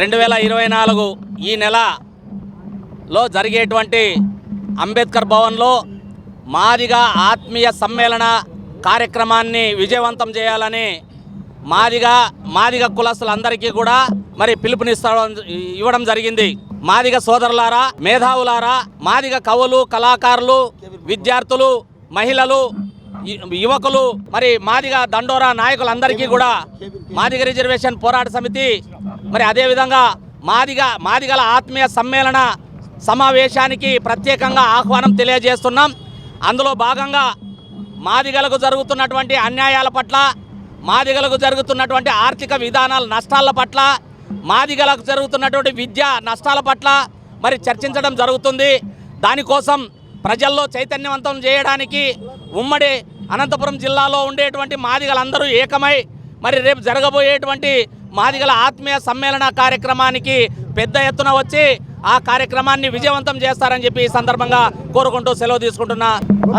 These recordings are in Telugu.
రెండు వేల ఇరవై నాలుగు ఈ నెలలో జరిగేటువంటి అంబేద్కర్ భవన్లో మాదిగా ఆత్మీయ సమ్మేళన కార్యక్రమాన్ని విజయవంతం చేయాలని మాదిగా మాదిగ కులస్తులందరికీ కూడా మరి పిలుపునిస్తడం ఇవ్వడం జరిగింది. మాదిగ సోదరులారా మేధావులారా మాదిగ కవులు కళాకారులు విద్యార్థులు మహిళలు యువకులు మరి మాదిగ దండోరా నాయకులందరికీ కూడా మాదిగ రిజర్వేషన్ పోరాట సమితి మరి అదేవిధంగా మాదిగ మాదిగల ఆత్మీయ సమ్మేళన సమావేశానికి ప్రత్యేకంగా ఆహ్వానం తెలియజేస్తున్నాం. అందులో భాగంగా మాదిగలకు జరుగుతున్నటువంటి అన్యాయాల పట్ల మాదిగలకు జరుగుతున్నటువంటి ఆర్థిక విధానాల నష్టాల పట్ల మాదిగలకు జరుగుతున్నటువంటి విద్య నష్టాల పట్ల మరి చర్చించడం జరుగుతుంది. దానికోసం ప్రజల్లో చైతన్యవంతం చేయడానికి ఉమ్మడి అనంతపురం జిల్లాలో ఉండేటువంటి మాదిగలందరూ ఏకమై మరి రేపు జరగబోయేటువంటి మాదిగల ఆత్మీయ సమ్మేళన కార్యక్రమానికి పెద్ద ఎత్తున వచ్చి ఆ కార్యక్రమాన్ని విజయవంతం చేస్తారని చెప్పి ఈ సందర్భంగా కోరుకుంటూ సెలవు తీసుకుంటున్నా.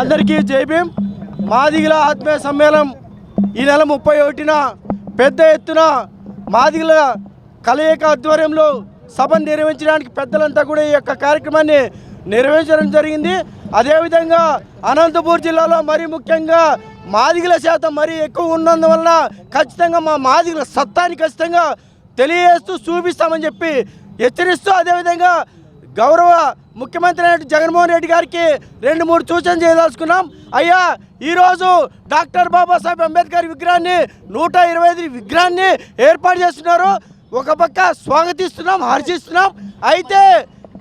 అందరికీ జైభీం మాదిగల ఆత్మీయ సమ్మేళనం ఈ నెల ముప్పై ఒకటిన పెద్ద ఎత్తున మాదిగల కలయిక ఆధ్వర్యంలో సభను నిర్వహించడానికి పెద్దలంతా కూడా ఈ యొక్క కార్యక్రమాన్ని నిర్వహించడం జరిగింది. అదేవిధంగా అనంతపూర్ జిల్లాలో మరీ ముఖ్యంగా మాదిగల శాతం మరీ ఎక్కువ ఉన్నందువలన ఖచ్చితంగా మా మాదిగల సత్తాన్ని ఖచ్చితంగా తెలియజేస్తూ చూపిస్తామని చెప్పి హెచ్చరిస్తూ అదేవిధంగా గౌరవ ముఖ్యమంత్రి అయిన జగన్మోహన్ రెడ్డి గారికి రెండు మూడు సూచనలు చేయదలుచుకున్నాం. అయ్యా ఈరోజు డాక్టర్ బాబాసాహెబ్ అంబేద్కర్ విగ్రహాన్ని నూట ఇరవై ఐదు విగ్రహాన్ని ఏర్పాటు చేస్తున్నారు. ఒక పక్క స్వాగతిస్తున్నాం హర్షిస్తున్నాం అయితే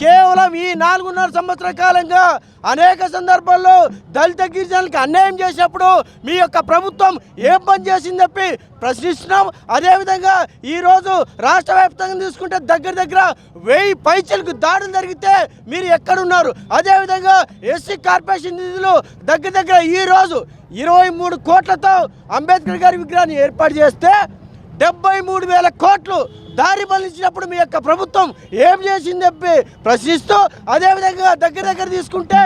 కేవలం ఈ నాలుగున్నర సంవత్సర కాలంగా అనేక సందర్భాల్లో దళిత గిరిజనులకు అన్యాయం చేసినప్పుడు మీ యొక్క ప్రభుత్వం ఏం పని చేసింది చెప్పి ప్రశ్నిస్తున్నాం. అదేవిధంగా ఈరోజు రాష్ట్ర వ్యాప్తంగా తీసుకుంటే దగ్గర దగ్గర వెయ్యి పైచలకు దాడులు జరిగితే మీరు ఎక్కడున్నారు? అదేవిధంగా ఎస్సీ కార్పొరేషన్ నిధులు దగ్గర దగ్గర ఈరోజు ఇరవై మూడు కోట్లతో అంబేద్కర్ గారి విగ్రహాన్ని ఏర్పాటు చేస్తే డెబ్బై మూడు వేల కోట్లు దారి మళ్ళించినప్పుడు మీ యొక్క ప్రభుత్వం ఏం చేసింది చెప్పి ప్రశ్నిస్తూ అదేవిధంగా దగ్గర దగ్గర తీసుకుంటే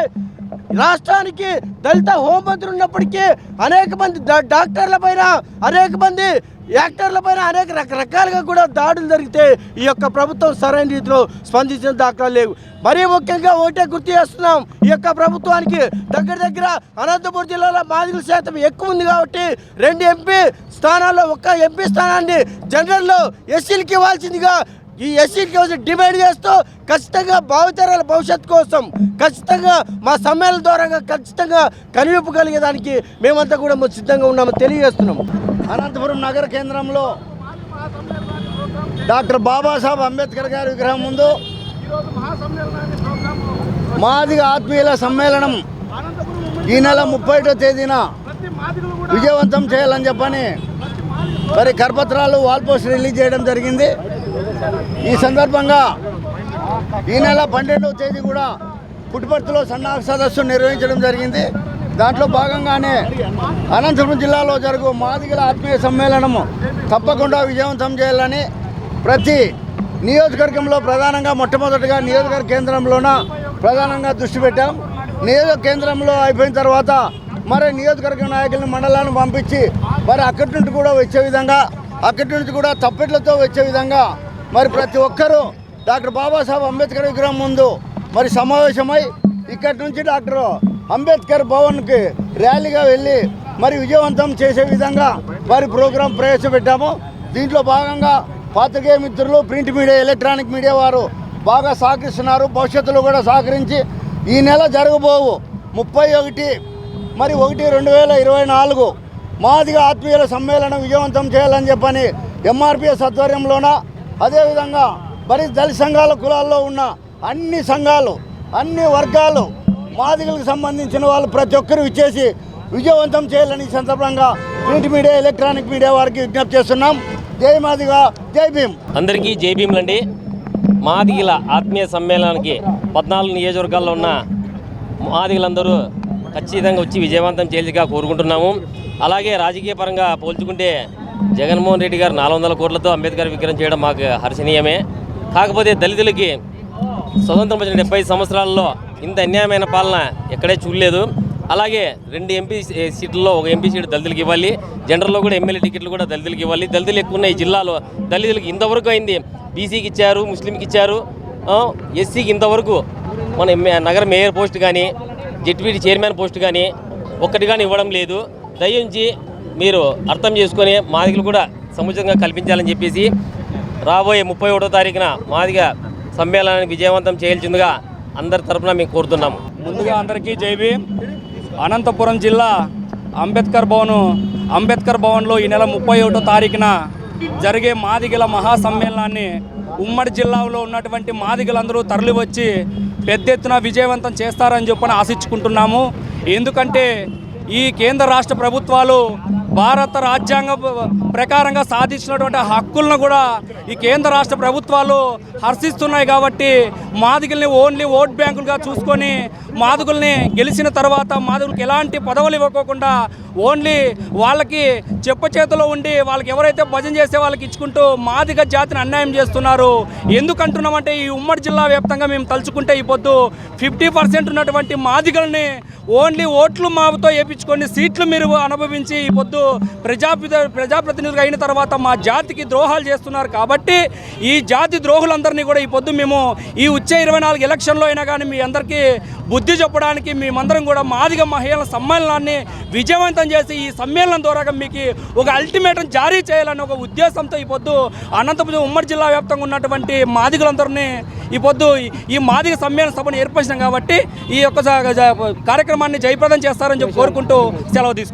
రాష్ట్రానికి దళిత హోంమంత్రి ఉన్నప్పటికీ అనేక మంది డాక్టర్ల పైన అనేక మంది యాక్టర్ల పైన అనేక రకరకాలుగా కూడా దాడులు జరిగితే ఈ యొక్క ప్రభుత్వం సరైన రీతిలో స్పందించిన దాఖలా లేవు. మరీ ముఖ్యంగా ఒకటే గుర్తు చేస్తున్నాం ఈ యొక్క ప్రభుత్వానికి దగ్గర దగ్గర అనంతపురం జిల్లాలో బాధితుల శాతం ఎక్కువ ఉంది కాబట్టి రెండు ఎంపీ స్థానాల్లో ఒక్క ఎంపీ స్థానాన్ని జనరల్లో ఎస్సీలకి ఇవ్వాల్సిందిగా ఈ ఎస్సీకి వచ్చి డిమాండ్ చేస్తూ ఖచ్చితంగా భావితరాల భవిష్యత్తు కోసం ఖచ్చితంగా మా సమ్మేళన ద్వారా ఖచ్చితంగా కనివిప్పు కలిగేదానికి మేమంతా కూడా సిద్ధంగా ఉన్నామని తెలియజేస్తున్నాము అనంతపురం నగర కేంద్రంలో డాక్టర్ బాబాసాహెబ్ అంబేద్కర్ గారి విగ్రహం ముందు మాదిగ ఆత్మీయుల సమ్మేళనం ఈ నెల ముప్పై తేదీన విజయవంతం చేయాలని చెప్పని మరి కరపత్రాలు వాల్ పోస్ట్ రిలీజ్ చేయడం జరిగింది. ఈ సందర్భంగా ఈ నెల పన్నెండవ తేదీ కూడా పుట్టుపర్తిలో సన్నాహక సదస్సు నిర్వహించడం జరిగింది. దాంట్లో భాగంగానే అనంతపురం జిల్లాలో జరుగు మాదిగల ఆత్మీయ సమ్మేళనము తప్పకుండా విజయవంతం చేయాలని ప్రతి నియోజకవర్గంలో ప్రధానంగా మొట్టమొదటిగా నియోజకవర్గ కేంద్రంలోన ప్రధానంగా దృష్టి పెట్టాం. నియోజక కేంద్రంలో అయిపోయిన తర్వాత మరి నియోజకవర్గ నాయకులను మండలాన్ని పంపించి మరి అక్కడి నుండి కూడా వచ్చే విధంగా అక్కడి నుంచి కూడా తప్పెట్లతో వచ్చే విధంగా మరి ప్రతి ఒక్కరూ డాక్టర్ బాబాసాహెబ్ అంబేద్కర్ విగ్రహం ముందు మరి సమావేశమై ఇక్కడి నుంచి డాక్టర్ అంబేద్కర్ భవన్కి ర్యాలీగా వెళ్ళి మరి విజయవంతం చేసే విధంగా మరి ప్రోగ్రాం ప్రవేశపెట్టాము. దీంట్లో భాగంగా పాత్రికేయ మిత్రులు ప్రింట్ మీడియా ఎలక్ట్రానిక్ మీడియా వారు బాగా సహకరిస్తున్నారు. భవిష్యత్తులో కూడా సహకరించి ఈ నెల జరగబోవు ముప్పై ఒకటి మరి ఒకటి రెండు వేల ఇరవై నాలుగు మాదిగా ఆత్మీయుల సమ్మేళనం విజయవంతం చేయాలని చెప్పని ఎంఆర్పిఎస్ ఆధ్వర్యంలోన అదేవిధంగా మరి దళిత సంఘాల కులాల్లో ఉన్న అన్ని సంఘాలు అన్ని వర్గాలు మాదిగలకు సంబంధించిన వాళ్ళు ప్రతి ఒక్కరు ఇచ్చేసి విజయవంతం చేయాలని ఈ సందర్భంగా ప్రింట్ మీడియా ఎలక్ట్రానిక్ మీడియా వారికి విజ్ఞప్తి చేస్తున్నాం. జై మాదిగా జై భీమ్. అందరికీ జై భీములండి మాదిగల ఆత్మీయ సమ్మేళనానికి పద్నాలుగు నియోజకవర్గాల్లో ఉన్న మాదిగలందరూ ఖచ్చితంగా వచ్చి విజయవంతం చేయాలిగా కోరుకుంటున్నాము. అలాగే రాజకీయ పరంగా పోల్చుకుంటే జగన్మోహన్ రెడ్డి గారు నాలుగు వందల కోట్లతో అంబేద్కర్ విగ్రహం చేయడం మాకు హర్షణీయమే. కాకపోతే దళితులకి స్వతంత్రం వచ్చిన డెబ్బై సంవత్సరాల్లో ఇంత అన్యాయమైన పాలన ఎక్కడే చూడలేదు. అలాగే రెండు ఎంపీ సీట్లలో ఒక ఎంపీ సీటు దళితులకు ఇవ్వాలి. జనరల్లో కూడా ఎమ్మెల్యే టికెట్లు కూడా దళితులకు ఇవ్వాలి. దళితులు ఎక్కువ ఉన్నాయి జిల్లాలో. దళితులకు ఇంతవరకు అయింది. బీసీకి ఇచ్చారు ముస్లింకి ఇచ్చారు. ఎస్సీకి ఇంతవరకు మన నగర మేయర్ పోస్ట్ కానీ జెడ్పీటీ చైర్మన్ పోస్ట్ కానీ ఒక్కటి కానీ ఇవ్వడం లేదు. దయించి మీరు అర్థం చేసుకొని మాదిగలు కూడా సముచితంగా కల్పించాలని చెప్పేసి రాబోయే ముప్పై ఒకటో తారీఖున మాదిగ సమ్మేళనాన్ని విజయవంతం చేయాల్సిందిగా అందరి తరపున మేము కోరుతున్నాము. ముందుగా అందరికీ జై భీమ్. అనంతపురం జిల్లా అంబేద్కర్ భవన్ అంబేద్కర్ భవన్లో ఈ నెల ముప్పై ఒకటో తారీఖున జరిగే మాదిగల మహాసమ్మేళనాన్ని ఉమ్మడి జిల్లాలో ఉన్నటువంటి మాదిగలందరూ తరలివచ్చి పెద్ద ఎత్తున విజయవంతం చేస్తారని చెప్పని ఆశించుకుంటున్నాము. ఎందుకంటే ఈ కేంద్ర రాష్ట్ర ప్రభుత్వాలు భారత రాజ్యాంగ ప్రకారంగా సాధించినటువంటి హక్కులను కూడా ఈ కేంద్ర రాష్ట్ర ప్రభుత్వాలు హర్షిస్తున్నాయి కాబట్టి మాదిగుల్ని ఓన్లీ ఓట్ బ్యాంకులుగా చూసుకొని మాదిగుల్ని గెలిచిన తర్వాత మాదిగులకు ఎలాంటి పదవులు ఇవ్వకోకుండా ఓన్లీ వాళ్ళకి చెప్ప చేతిలో ఉండి వాళ్ళకి ఎవరైతే భజన చేసే వాళ్ళకి ఇచ్చుకుంటూ మాదిగ జాతిని అన్యాయం చేస్తున్నారు. ఎందుకంటున్నామంటే ఈ ఉమ్మడి జిల్లా వ్యాప్తంగా మేము తలుచుకుంటే ఈ పొద్దు ఫిఫ్టీ పర్సెంట్ ఉన్నటువంటి మాదిగల్ని ఓన్లీ ఓట్లు మాతో వేయించుకొని సీట్లు మీరు అనుభవించి ఈ పొద్దు ప్రజాప్రతి ప్రజాప్రతినిధులు అయిన తర్వాత మా జాతికి ద్రోహాలు చేస్తున్నారు కాబట్టి ఈ జాతి ద్రోహులందరినీ కూడా ఈ పొద్దు మేము ఈ వచ్చే ఇరవై నాలుగు ఎలక్షన్లో అయినా కానీ మీ అందరికీ బుద్ధి చెప్పడానికి మేమందరం కూడా మాదిగ మహిళల సమ్మేళనాన్ని విజయవంతం చేసి ఈ సమ్మేళనం ద్వారా మీకు ఒక అల్టిమేటం జారీ చేయాలని ఒక ఉద్దేశంతో ఈ పొద్దు అనంతపురం ఉమ్మడి జిల్లా వ్యాప్తంగా ఉన్నటువంటి మాదిగలందరినీ ఈ పొద్దు ఈ మాదిగ సమ్మేళన సభను ఏర్పరిచినాం కాబట్టి ఈ యొక్క కార్యక్రమాన్ని జయప్రదం చేస్తారని చెప్పి కోరుకుంటూ సెలవు తీసుకుంటాం